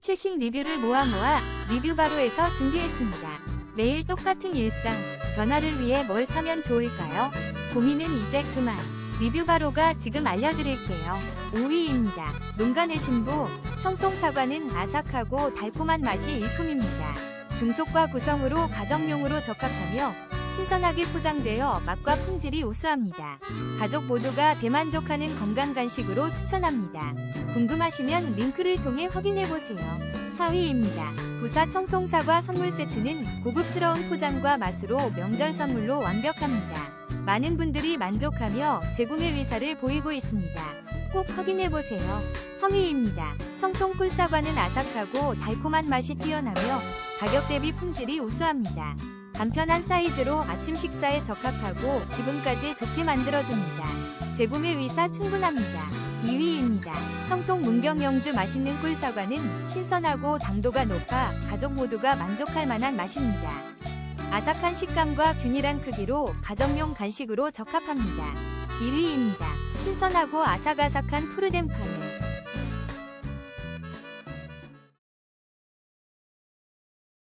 최신 리뷰를 모아 모아 리뷰 바로에서 준비했습니다. 매일 똑같은 일상, 변화를 위해 뭘 사면 좋을까요? 고민은 이제 그만. 리뷰 바로가 지금 알려드릴게요. 5위입니다. 농가 내신부, 청송 사과는 아삭하고 달콤한 맛이 일품입니다. 중속과 구성으로 가정용으로 적합하며 신선하게 포장되어 맛과 품질이 우수합니다. 가족 모두가 대만족하는 건강 간식으로 추천합니다. 궁금하시면 링크를 통해 확인해보세요. 4위입니다. 부사 청송사과 선물 세트는 고급스러운 포장과 맛으로 명절 선물로 완벽합니다. 많은 분들이 만족하며 재구매 의사를 보이고 있습니다. 꼭 확인해보세요. 3위입니다. 청송 꿀사과는 아삭하고 달콤한 맛이 뛰어나며 가격 대비 품질이 우수합니다. 간편한 사이즈로 아침 식사에 적합하고 기분까지 좋게 만들어줍니다. 재구매 의사 충분합니다. 2위입니다. 청송 문경 영주 맛있는 꿀사과는 신선하고 당도가 높아 가족 모두가 만족할 만한 맛입니다. 아삭한 식감과 균일한 크기로 가정용 간식으로 적합합니다. 1위입니다. 신선하고 아삭아삭한 푸르덴파는